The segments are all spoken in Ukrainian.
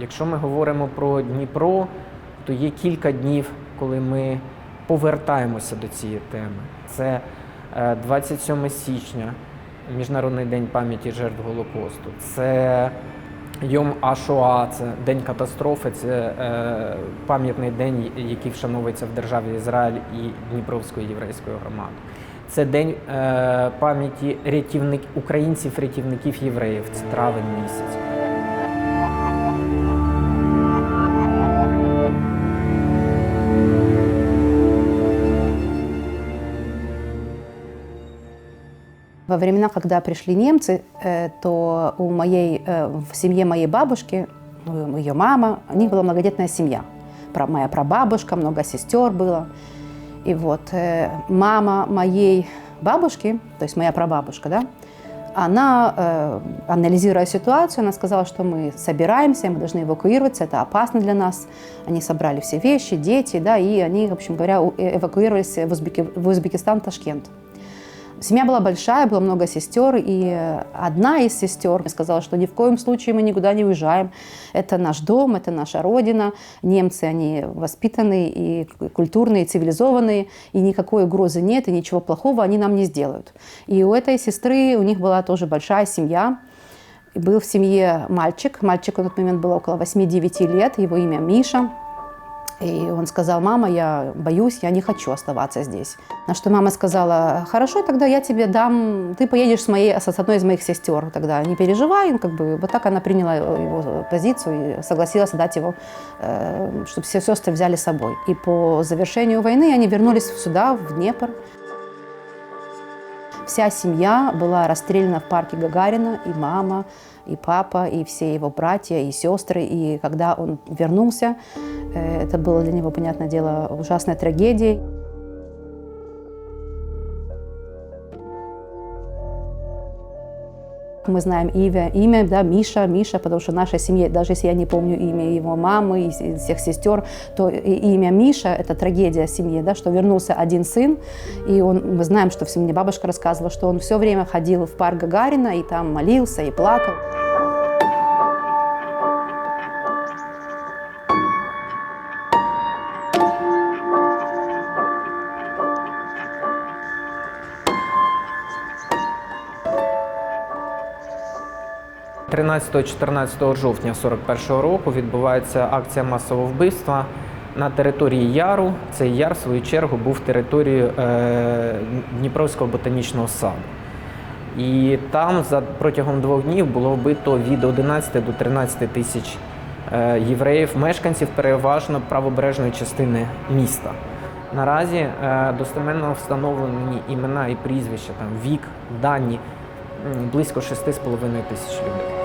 Якщо ми говоримо про Дніпро, то є кілька днів, коли ми повертаємося до цієї теми. Це е, 27 січня, Міжнародний день пам'яті жертв Голокосту. Це Йом Ашуа, це день катастрофи, це е, пам'ятний день, який вшановується в державі Ізраїль і Дніпровської єврейської громади. Це день е, пам'яті рятівник українців, рятівників євреїв. Це травень місяць. Во времена, когда пришли немцы, э, то у моей, э, в семье моей бабушки, ну, ее мама, у них была многодетная семья. Моя прабабушка, много сестер было. И вот э, мама моей бабушки, то есть моя прабабушка, да, она, анализируя ситуацию, она сказала, что мы собираемся, мы должны эвакуироваться, это опасно для нас. Они собрали все вещи, дети, да, и они, в общем говоря, эвакуировались в, Узбеки- в Узбекистан, Ташкент. Семья была большая, было много сестер, и одна из сестер сказала, что ни в коем случае мы никуда не уезжаем. Это наш дом, это наша родина. Немцы, они воспитанные и культурные, и цивилизованные, и никакой угрозы нет, и ничего плохого они нам не сделают. И у этой сестры, у них была тоже большая семья. Был в семье мальчик. Мальчику на тот момент было около 8-9 лет, его имя Миша. И он сказал, мама, я боюсь, я не хочу оставаться здесь. На что мама сказала, хорошо, тогда я тебе дам, ты поедешь с, моей, с одной из моих сестер тогда, не переживай. Как бы, вот так она приняла его позицию и согласилась отдать его, э, чтобы все сестры взяли с собой. И по завершению войны они вернулись сюда, в Днепр. Вся семья была расстреляна в парке Гагарина, и мама, и папа, и все его братья, и сестры. И когда он вернулся, э, это было для него, понятное дело, ужасной трагедией. Мы знаем имя, имя, да, Миша, Миша, потому что в нашей семье, даже если я не помню имя его мамы и с- и всех сестер, то и- имя Миша – это трагедия семьи, да, что вернулся один сын, и он, мы знаем, что все мне бабушка рассказывала, что он все время ходил в парк Гагарина и там молился и плакал. – 13-14 жовтня 41-го року відбувається акція масового вбивства на території Яру. Цей яр, в свою чергу, був територією е, Дніпровського ботанічного саду. І там за протягом двох днів було вбито від 11 до 13 тисяч е, євреїв, мешканців переважно правобережної частини міста. Наразі е, достеменно встановлені імена і прізвища, там вік, дані близько 6,5 тисяч людей.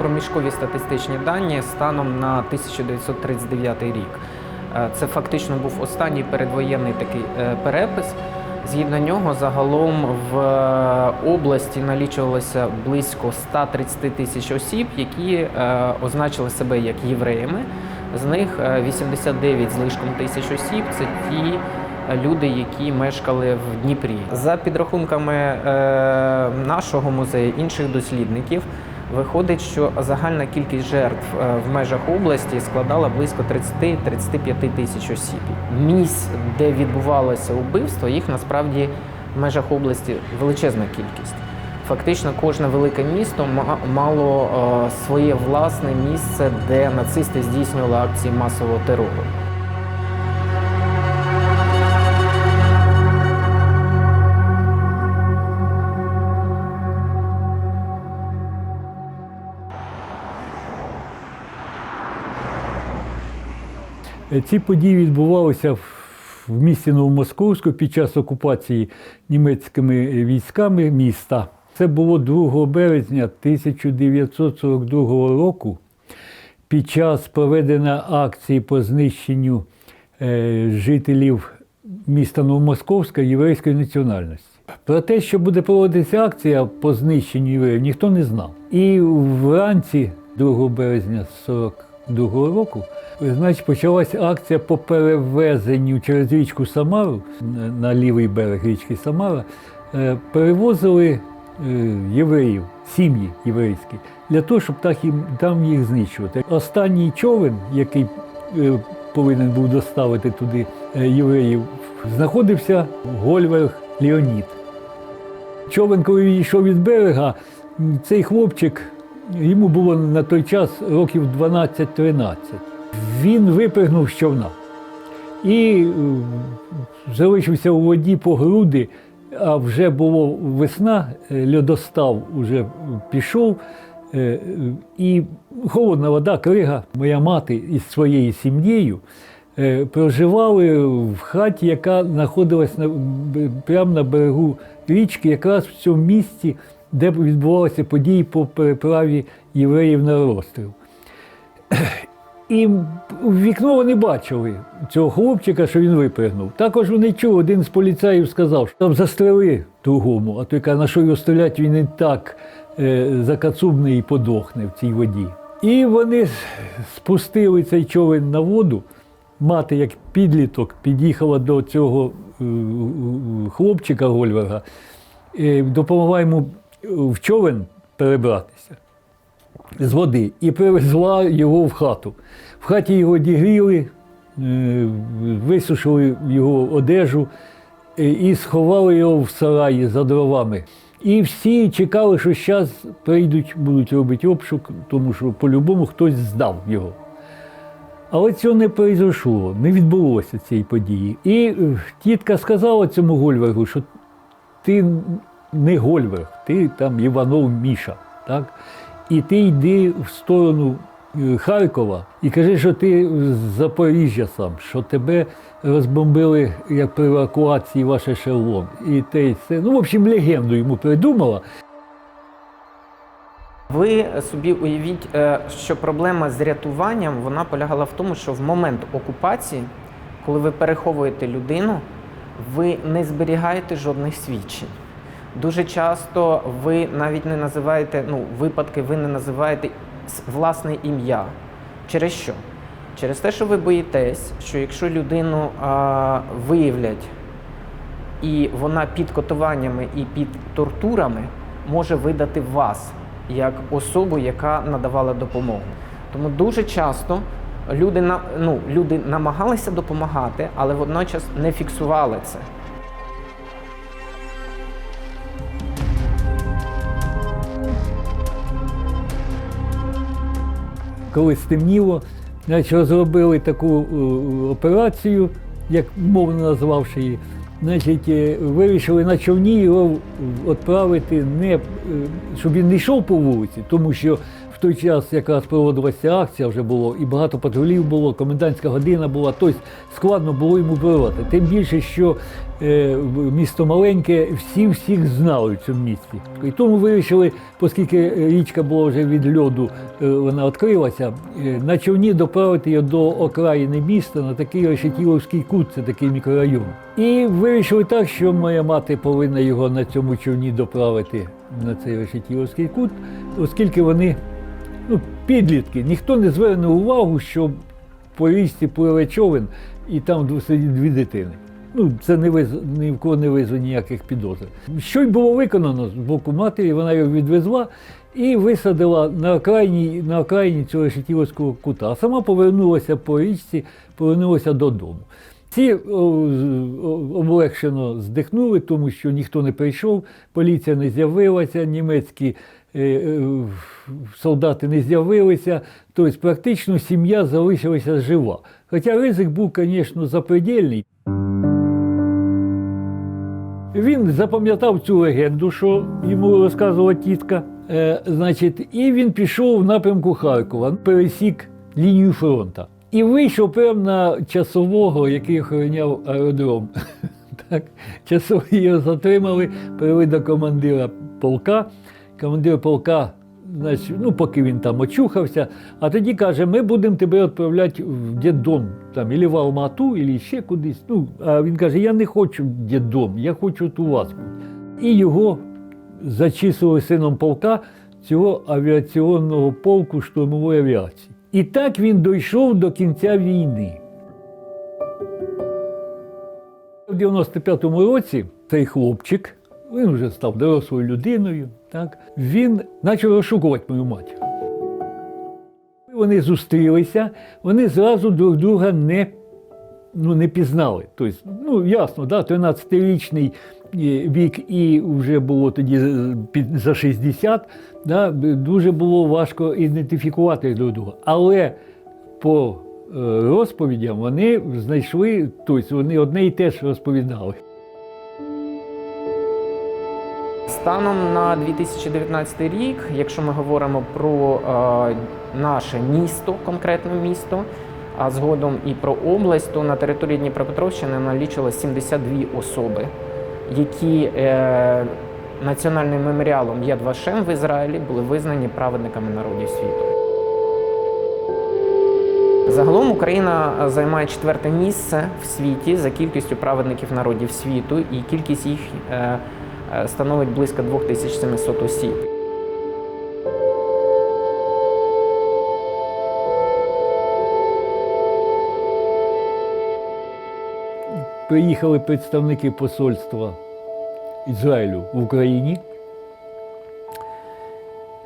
Проміжкові статистичні дані станом на 1939 рік. Е, Це фактично був останній передвоєнний такий е, перепис. Згідно нього, загалом в е, області налічувалося близько 130 тисяч осіб, які означили себе як євреями. З них е, 89 з лишком тисяч осіб це ті люди, які мешкали в Дніпрі. За підрахунками нашого музею, інших дослідників, виходить, що загальна кількість жертв е, в межах області складала близько 30-35 тисяч осіб. Місць, де відбувалося вбивство, їх насправді в межах області величезна кількість. Фактично, кожне велике місто мало е, своє власне місце, де нацисти здійснювали акції масового терору. Ці події відбувалися в місті Новомосковську під час окупації німецькими військами міста. Це було 2 березня 1942 року. Під час проведення акції по знищенню е, жителів міста Новомосковська єврейської національності. Про те, що буде проводитися акція по знищенню євреїв, ніхто не знав. І вранці 2 березня 42 року Значить, почалася акція по перевезенню через річку Самару на- лівий берег річки Самара. Е, Перевозили е, євреїв, сім'ї єврейські, для того, щоб так їм там їх знищувати. Останній човен, який е, повинен був доставити туди євреїв, знаходився в Гольверг Леонід. Човен, коли він йшов від берега, цей хлопчик, йому було на той час років 12-13. Він випригнув з човна і е, залишився у воді по груди, а вже було весна, е, льодостав уже пішов, е, і холодна вода, крига, моя мати із своєю сім'єю проживали в хаті, яка знаходилась на, прямо на берегу річки, якраз в цьому місці, де відбувалися події по переправі євреїв на розстріл. І в вікно вони бачили цього хлопчика, що він випригнув. Також вони чули, один з поліцаїв сказав, що там застрели другому, а той каже, на що його стрілять, він і так е, закацубний і подохне в цій воді. І вони спустили цей човен на воду. Мати, як підліток, під'їхала до цього е, хлопчика Гольверга, е, допомогла йому в човен перебратися з води і привезла його в хату. В хаті його дігріли, е, висушили його одежу е, і сховали його в сараї за дровами. І всі чекали, що зараз прийдуть, будуть робити обшук, тому що по-любому хтось здав його. Але цього не произошло, не відбулося цієї події. І е, тітка сказала цьому Гольвергу, що ти не Гольверг, ти там Іванов Міша. Так? І ти йди в сторону е, Харкова і кажи, що ти з Запоріжжя сам, що тебе розбомбили як при евакуації ваш ешелон. І те, і це. Ну, в общем, легенду йому придумала. Ви собі уявіть, е, що проблема з рятуванням вона полягала в тому, що в момент окупації, коли ви переховуєте людину, ви не зберігаєте жодних свідчень. Дуже часто ви навіть не називаєте ну, випадки, ви не називаєте власне ім'я. Через що? Через те, що ви боїтесь, що якщо людину а, виявлять і вона під катуваннями і під тортурами може видати вас як особу, яка надавала допомогу. Тому дуже часто люди, ну, люди намагалися допомагати, але водночас не фіксували це. Коли стемніло, значить, розробили таку е, операцію, як мовно назвавши її. Значить, е, вирішили на човні його відправити, не, е, щоб він не йшов по вулиці, тому що той час якраз проводилася акція, вже було, і багато патрулів було, комендантська година була, тобто складно було йому вирвати. Тим більше, що е, місто маленьке, всі всіх знали в цьому місці. І тому вирішили, оскільки річка була вже від льоду, е, вона відкрилася, е, на човні доправити його до окраїни міста на такий Решетіловський кут, це такий мікрорайон. І вирішили так, що моя мати повинна його на цьому човні доправити на цей Решетіловський кут, оскільки вони ну, підлітки. Ніхто не зверне увагу, що по річці пливе човен і там сидять дві дитини. Ну, це не виз... ні в кого не визвано ніяких підозр. Що й було виконано з боку матері, вона його відвезла і висадила на окраїні, на окраїні цього решетіловського кута. А сама повернулася по річці, повернулася додому. Ці облегшено здихнули, тому що ніхто не прийшов, поліція не з'явилася, німецькі солдати не з'явилися. Тобто практично сім'я залишилася жива. Хоча ризик був, звісно, запредельний. Він запам'ятав цю легенду, що йому розказувала тітка. Е, значить, і він пішов в напрямку Харкова, пересік лінію фронту. І вийшов прямо на часового, який охороняв аеродром. Так, часові його затримали, привели до командира полка. Командир полка, значить, ну, поки він там очухався, а тоді каже, ми будемо тебе відправляти в діддом, там, ілі в Алмату, ілі ще кудись. Ну, а він каже, я не хочу в діддом, я хочу от у вас. І його зачислили сином полка цього авіаційного полку штурмової авіації. І так він дійшов до кінця війни. У 95-му році цей хлопчик, він вже став дорослою людиною, так, він почав розшукувати мою матір. Вони зустрілися, вони зразу друг друга не, ну, не пізнали. Тобто, ну, ясно, да, 13-річний е, вік і вже було тоді за 60, да, дуже було важко ідентифікувати друг друга. Але по е, розповідям вони знайшли, тобто вони одне і те ж розповідали. Станом на 2019 рік, якщо ми говоримо про е, наше місто, конкретно місто, а згодом і про область, то на території Дніпропетровщини налічилось 72 особи, які е, національним меморіалом Яд Вашем в Ізраїлі були визнані праведниками народів світу. Загалом Україна е, займає четверте місце в світі за кількістю праведників народів світу, і кількість їх становить близько 2700 осіб. Приїхали представники посольства Ізраїлю в Україні.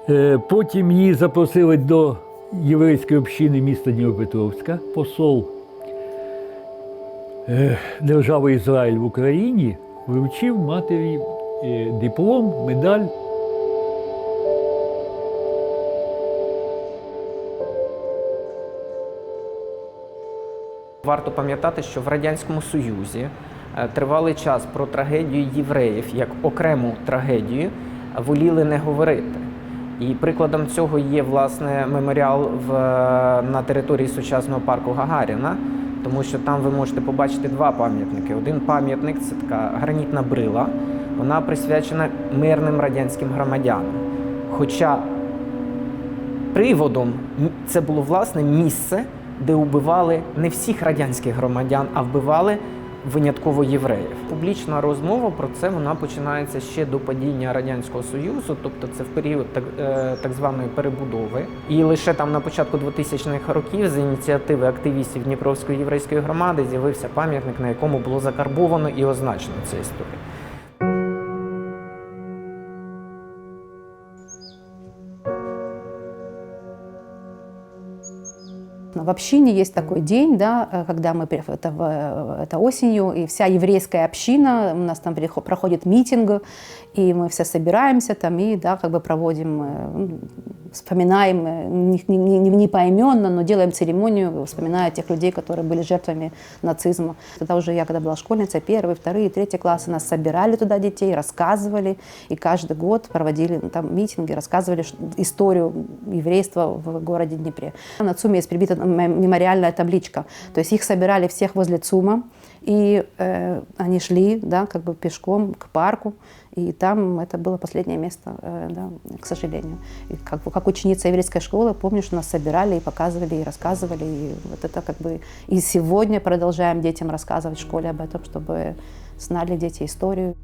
Е, Потім її запросили до єврейської общини міста Дніпропетровська. Посол е, держави Ізраїль в Україні вручив матері е, диплом, медаль. Варто пам'ятати, що в Радянському Союзі е, тривалий час про трагедію євреїв як окрему трагедію воліли не говорити. І прикладом цього є власне меморіал в, на території сучасного парку Гагаріна, тому що там ви можете побачити два пам'ятники. Один пам'ятник це така гранітна брила, вона присвячена мирним радянським громадянам. Хоча приводом це було власне місце, де вбивали не всіх радянських громадян, а вбивали винятково євреїв. Публічна розмова про це вона починається ще до падіння радянського союзу, тобто це в період так, е, так званої перебудови. І лише там на початку 2000-х років з ініціативи активістів Дніпровської єврейської громади з'явився пам'ятник, на якому було закарбовано і означено ця історія. В общине есть такой день, да, э, когда мы, это, в- это осенью, и вся еврейская община, у нас там проходит митинг, и мы все собираемся там и, да, как бы проводим, э, вспоминаем, э, не, не- не- поименно, но делаем церемонию, вспоминая тех людей, которые были жертвами нацизма. Тогда уже я, когда была школьница, первый, вторые, третий классы, нас собирали туда детей, рассказывали, и каждый год проводили там митинги, рассказывали историю еврейства в городе Днепре. На ЦУМе есть прибита мемориальная табличка, то есть их собирали всех возле ЦУМа, и э, они шли, да, как бы пешком к парку, и там это было последнее место, э, да, к сожалению. И как, бы- как ученица еврейской школы, помню, что нас собирали и показывали, и рассказывали, и вот это как бы и сегодня продолжаем детям рассказывать в школе об этом, чтобы знали дети историю.